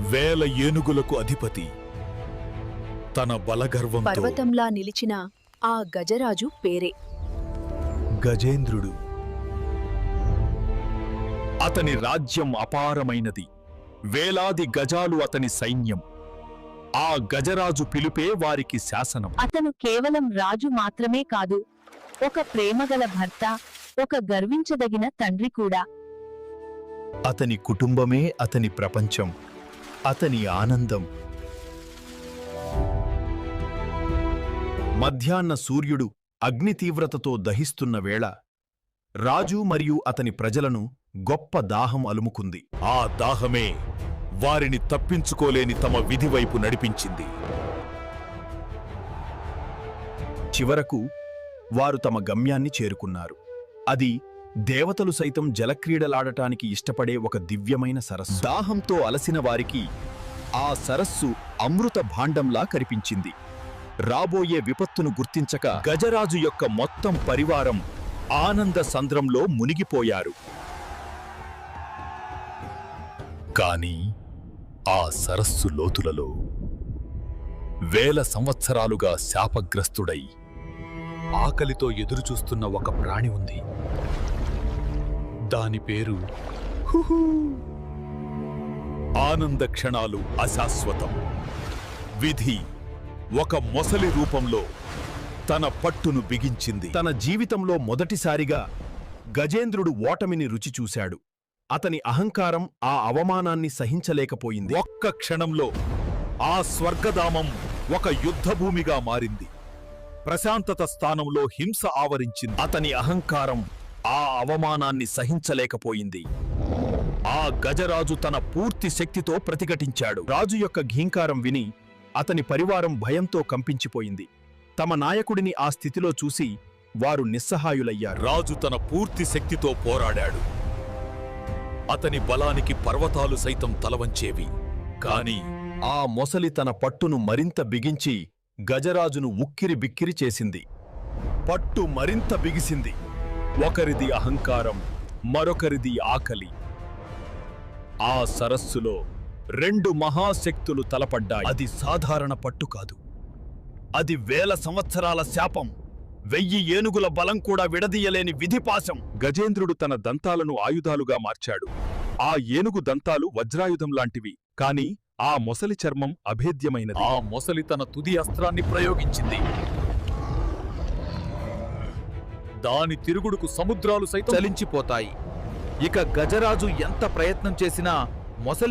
వేల ఏనుగులకు అధిపతి. తన బలగర్వంతో పర్వతంలా నిలిచిన ఆ గజరాజు పేరే. గజేంద్రుడు. అతని రాజ్యం అపారమైనది. వేలాది గజాలు అతని సైన్యం. ఆ గజరాజు పిలుపే వారికి శాసనం. అతను కేవలం రాజు మాత్రమే కాదు ఒక ప్రేమగల భర్త ఒక గర్వించదగిన తండ్రి కూడా. అతని కుటుంబమే అతని ప్రపంచం. అతని ఆనందం. మధ్యాహ్న సూర్యుడు అగ్ని తీవ్రతతో దహిస్తున్న వేళ రాజు మరియు అతని ప్రజలను గొప్ప దాహం అలుముకుంది. ఆ దాహమే వారిని తప్పించుకోలేని తమ విధి వైపు నడిపించింది. చివరకు వారు తమ గమ్యాన్ని చేరుకున్నారు. అది దేవతలు సైతం జలక్రీడలాడటానికి ఇష్టపడే ఒక దివ్యమైన సరస్సు. దాహంతో అలసిన వారికి ఆ సరస్సు అమృత భాండంలా కనిపించింది రాబోయే విపత్తును గుర్తించక గజరాజు యొక్క మొత్తం పరివారం ఆనంద సంద్రంలో మునిగిపోయారు. కాని ఆ సరస్సు లోతులలో వేల సంవత్సరాలుగా శాపగ్రస్తుడై ఆకలితో ఎదురుచూస్తున్న ఒక ప్రాణి ఉంది. దాని పేరు హుహు. ఆనంద క్షణాలు అశాశ్వతం. విధి ఒక మొసలి రూపంలో తన పట్టును బిగించింది. తన జీవితంలో మొదటిసారిగా గజేంద్రుడు ఓటమిని రుచి చూశాడు. అతని అహంకారం ఆ అవమానాన్ని సహించలేకపోయింది. ఒక్క క్షణంలో ఆ స్వర్గధామం ఒక యుద్ధభూమిగా మారింది. ప్రశాంతత స్థానంలో హింస ఆవరించింది. అతని అహంకారం ఆ అవమానాన్ని సహించలేకపోయింది. ఆ గజరాజు తన పూర్తి శక్తితో ప్రతిఘటించాడు. రాజు యొక్క ఘీంకారం విని అతని పరివారం భయంతో కంపించిపోయింది. తమ నాయకుడిని ఆ స్థితిలో చూసి వారు నిస్సహాయులయ్యారు. రాజు తన పూర్తి శక్తితో పోరాడాడు. అతని బలానికి పర్వతాలు సైతం తలవంచేవి. కాని ఆ మొసలి తన పట్టును మరింత బిగించి గజరాజును ఉక్కిరి బిక్కిరి చేసింది. పట్టు మరింత బిగిసింది. ఒకరిది అహంకారం మరొకరిది ఆకలి. ఆ సరస్సులో రెండు మహాశక్తులు తలపడ్డాయి. అది సాధారణ పట్టు కాదు. అది వేల సంవత్సరాల శాపం. వెయ్యి ఏనుగుల బలం కూడా విడదీయలేని విధిపాశం. గజేంద్రుడు తన దంతాలను ఆయుధాలుగా మార్చాడు. ఆ ఏనుగు దంతాలు వజ్రాయుధం లాంటివి కాని ఆ మొసలి చర్మం అభేద్యమైనది. ఆ మొసలి తన తుది అస్త్రాన్ని ప్రయోగించింది. దాని తిరుగుడుకు సముద్రాలు సైతం చలించిపోతాయి. ఇక గజరాజు ఎంత ప్రయత్నం చేసినా మొసలి